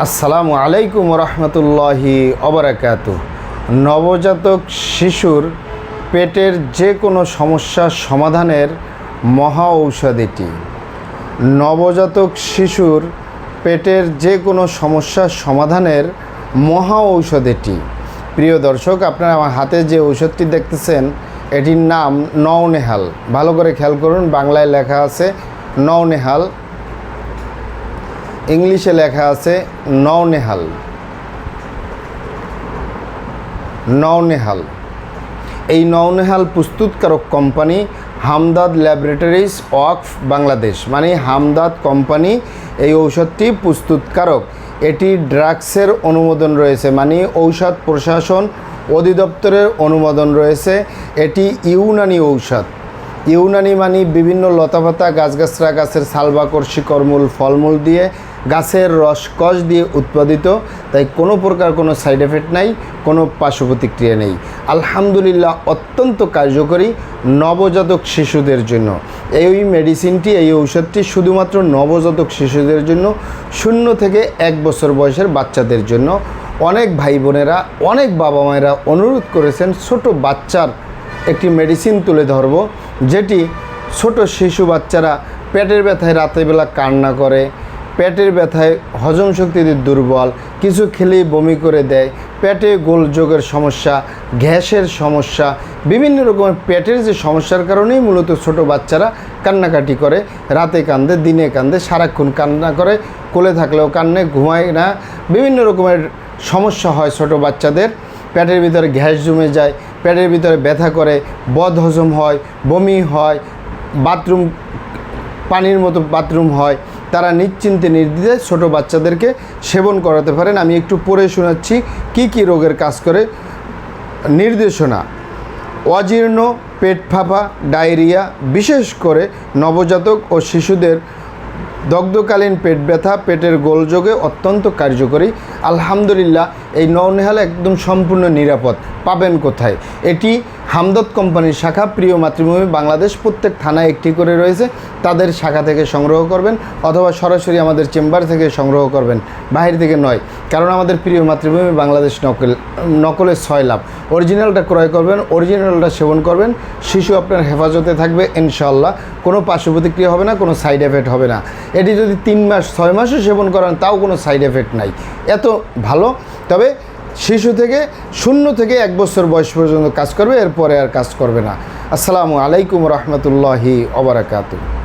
আসসালামু আলাইকুম রহমতুল্লাহি অবরাকাত নবজাতক শিশুর পেটের যে কোনো সমস্যার সমাধানের মহা ঔষধ এটি নবজাতক শিশুর পেটের যে কোনো সমস্যার সমাধানের মহা ঔষধ এটি প্রিয় দর্শক, আপনারা আমার হাতে যে ঔষধটি দেখতেছেন, এটির নাম নওনেহাল। ভালো করে খেয়াল করুন, বাংলায় লেখা আছে নওনেহাল ইংলিশে লেখা আছে নওনেহাল। নওনেহাল। এই নওনেহাল প্রস্তুতকারক কোম্পানি হামদাদ ল্যাবরেটরিজ ওয়াকফ বাংলাদেশ মানে হামদাদ কোম্পানি এই ঔষধটি প্রস্তুতকারক। এটি ড্রাগসের অনুমোদন রয়েছে মানে ঔষধ প্রশাসন অধিদপ্তরের অনুমোদন রয়েছে। এটি ইউনানি ঔষধ। ইউনানি মানে বিভিন্ন লতাপাতা, গাছগাছরা, গাছের সালবাকর, শিকড়মূল, ফলমূল দিয়ে গাছের রসকস দিয়ে উৎপাদিত, তাই কোনো প্রকার কোনো সাইড এফেক্ট নাই, কোনো পার্শ্ব প্রতিক্রিয়া নেই। আলহামদুলিল্লাহ, অত্যন্ত কার্যকরী নবজাতক শিশুদের জন্য। এই মেডিসিনটি এই ঔষধটি শুধুমাত্র নবজাতক শিশুদের জন্য, শূন্য থেকে এক বছর বয়সের বাচ্চাদের জন্য। অনেক ভাই বোনেরা অনেক বাবা মায়েরা অনুরোধ করেছেন ছোট বাচ্চার একটি মেডিসিন তুলে ধরব, যেটি ছোট শিশু বাচ্চারা পেটের ব্যথায় রাতেরবেলা কান্না করে পেটের ব্যথায় হজম শক্তিতে দুর্বল, কিছু খেলেই বমি করে দেয়, পেটে গোলযোগের সমস্যা, গ্যাসের সমস্যা, বিভিন্ন রকমের পেটের যে সমস্যার কারণেই মূলত ছোট বাচ্চারা কান্নাকাটি করে, রাতে কান্দে, দিনে কান্দে, সারাক্ষণ কান্না করে, কোলে থাকলেও কান্নে, ঘুমায় না, বিভিন্ন রকমের সমস্যা হয় ছোট বাচ্চাদের, পেটের ভিতরে গ্যাস জমে যায়, পেটের ভিতরে ব্যথা করে, বদ হজম হয়, বমি হয়, বাথরুম, পানির মতো বাথরুম হয় তারা নিশ্চিন্তে নির্দ্বিধায় ছোট বাচ্চাদেরকে সেবন করাতে পারেন। আমি একটু পড়ে শোনাচ্ছি কি কি রোগের কাজ করে। নির্দেশনা, অজীর্ণ, পেট ফাঁপা, ডায়রিয়া, বিশেষ করে নবজাতক ও শিশুদের দগ্ধকালীন পেট ব্যথা, পেটের গোলযোগে অত্যন্ত কার্যকরী আলহামদুলিল্লাহ, এই নওনেহাল একদম সম্পূর্ণ নিরাপদ। পাবেন কোথায়? এটি হামদত কোম্পানির শাখা, প্রিয় মাতৃভূমি, বাংলাদেশ প্রত্যেক থানায় একটি করে রয়েছে। তাদের শাখা থেকে সংগ্রহ করবেন অথবা সরাসরি আমাদের চেম্বার থেকে সংগ্রহ করবেন। বাহির থেকে নয়, কারণ আমাদের প্রিয় মাতৃভূমি বাংলাদেশ নকল নকলের ছয় লাভ। অরিজিনালটা ক্রয় করবেন, অরিজিনালটা সেবন করবেন, শিশু আপনার হেফাজতে থাকবে ইনশাল্লাহ কোনো পার্শ্ব প্রতিক্রিয়া হবে না, কোনো সাইড এফেক্ট হবে না। এটি যদি তিন মাস, ছয় মাসও সেবন করেন, তাও কোনো সাইড এফেক্ট নাই। এত ভালো, তবে শিশু থেকে শূন্য থেকে এক বছর বয়স পর্যন্ত কাজ করবে, এরপরে আর কাজ করবে না। আসসালামু আলাইকুম রহমতুল্লাহি অবরাকাতু